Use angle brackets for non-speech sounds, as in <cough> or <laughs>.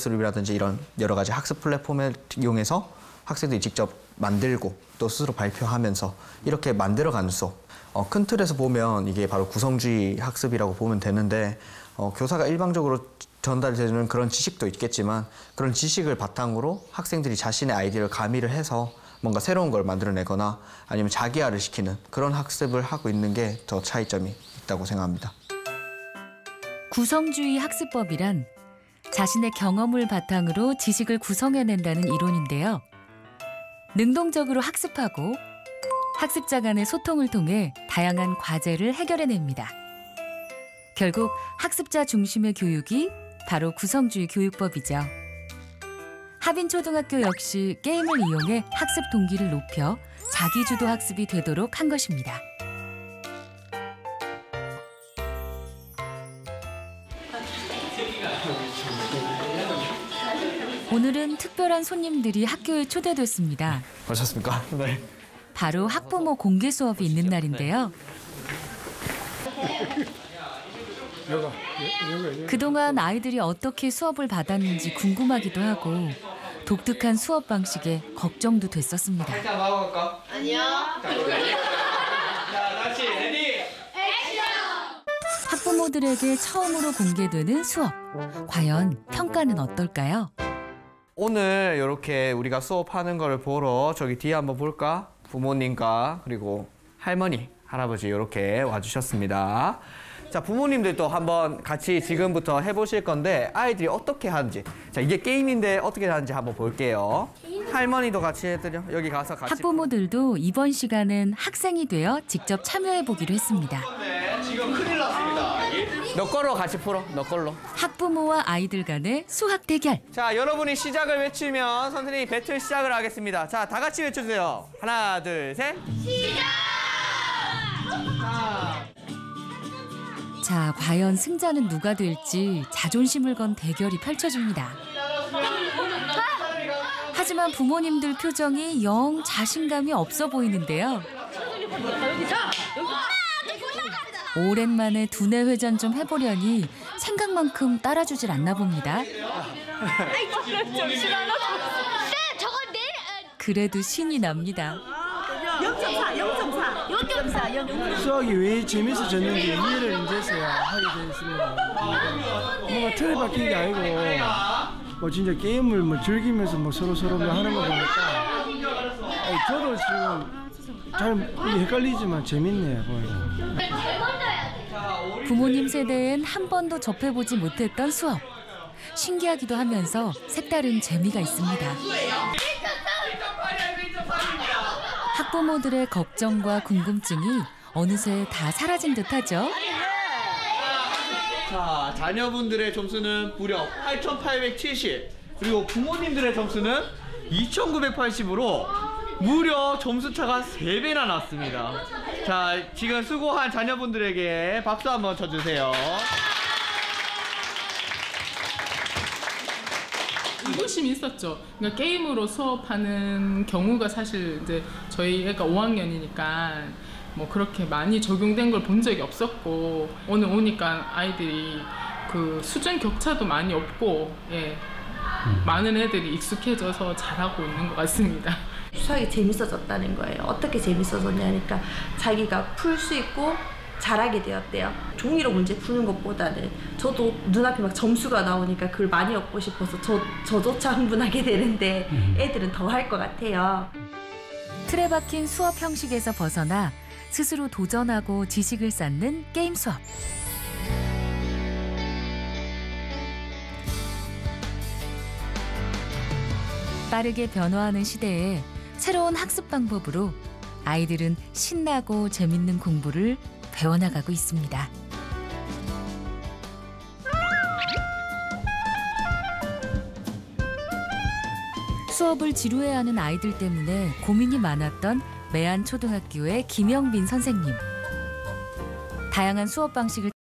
수업이라든지 이런 여러 가지 학습 플랫폼을 이용해서 학생들이 직접 만들고 또 스스로 발표하면서 이렇게 만들어가는 수업. 어, 큰 틀에서 보면 이게 바로 구성주의 학습이라고 보면 되는데 어, 교사가 일방적으로 전달되는 그런 지식도 있겠지만 그런 지식을 바탕으로 학생들이 자신의 아이디어를 가미를 해서 뭔가 새로운 걸 만들어내거나 아니면 자기화를 시키는 그런 학습을 하고 있는 게 더 차이점이 있다고 생각합니다. 구성주의 학습법이란 자신의 경험을 바탕으로 지식을 구성해낸다는 이론인데요. 능동적으로 학습하고 학습자 간의 소통을 통해 다양한 과제를 해결해냅니다. 결국 학습자 중심의 교육이 바로 구성주의 교육법이죠. 하빈초등학교 역시 게임을 이용해 학습 동기를 높여 자기주도 학습이 되도록 한 것입니다. 오늘은 특별한 손님들이 학교에 초대됐습니다. 오셨습니까? <laughs> 네. 바로 학부모 공개 수업이 있는 날인데요. 그동안 아이들이 어떻게 수업을 받았는지 궁금하기도 하고 독특한 수업 방식에 걱정도 됐었습니다. 자, 마감할까? 안녕. 자, 다시 레디. 학부모들에게 처음으로 공개되는 수업. 과연 평가는 어떨까요? 오늘 이렇게 우리가 수업하는 거를 보러 저기 뒤에 한번 볼까? 부모님과 그리고 할머니, 할아버지 이렇게 와주셨습니다. 자, 부모님들도 한번 같이 지금부터 해보실 건데 아이들이 어떻게 하는지. 자, 이게 게임인데 어떻게 하는지 한번 볼게요. 할머니도 같이 해드려. 여기 가서 같이. 학부모들도 이번 시간은 학생이 되어 직접 참여해 보기로 했습니다. 네, 지금 큰일. 너 걸로 같이 풀어. 너 걸로. 학부모와 아이들 간의 수학 대결. 자, 여러분이 시작을 외치면 선생님이 배틀 시작을 하겠습니다. 자, 다 같이 외쳐주세요. 하나, 둘, 셋. 자, 과연 승자는 누가 될지 자존심을 건 대결이 펼쳐집니다. 하지만 부모님들 표정이 영 자신감이 없어 보이는데요. 오랜만에 두뇌 회전 좀 해보려니 생각만큼 따라주질 않나 봅니다. 저건 내 그래도 신이 납니다. 0.4, 0.4, 0.4, 0.4. 수학이 왜 재밌어졌는지 이해를 이제서야 하게 되었습니다. 뭔가 틀에 박힌 게 아니고 뭐 진짜 게임을 뭐 즐기면서 뭐 서로 서로 뭐 하는 거 보니까 저도 지금 잘 헷갈리지만 재밌네요 보니까. 부모님 세대엔 한 번도 접해보지 못했던 수업. 신기하기도 하면서 색다른 재미가 있습니다. 학부모들의 걱정과 궁금증이 어느새 다 사라진 듯하죠. 자, 자녀분들의 점수는 무려 8,870. 그리고 부모님들의 점수는 2,980으로 무려 점수 차가 3배나 났습니다. 자, 지금 수고한 자녀분들에게 박수 한번 쳐주세요. 의구심이 있었죠. 그러니까 게임으로 수업하는 경우가 사실 이제 저희 애가 5학년이니까 뭐 그렇게 많이 적용된 걸 본 적이 없었고 오늘 오니까 아이들이 그 수준 격차도 많이 없고 예 많은 애들이 익숙해져서 잘하고 있는 것 같습니다. 수학이 재밌어졌다는 거예요. 어떻게 재밌어졌냐니까 자기가 풀 수 있고 잘하게 되었대요. 종이로 문제 푸는 것보다는 저도 눈앞에 막 점수가 나오니까 그걸 많이 얻고 싶어서 저, 저조차 흥분하게 되는데 애들은 더 할 것 같아요. 틀에 박힌 수업 형식에서 벗어나 스스로 도전하고 지식을 쌓는 게임 수업. 빠르게 변화하는 시대에 새로운 학습 방법으로 아이들은 신나고 재밌는 공부를 배워나가고 있습니다. 수업을 지루해하는 아이들 때문에 고민이 많았던 매안 초등학교의 김영빈 선생님. 다양한 수업 방식을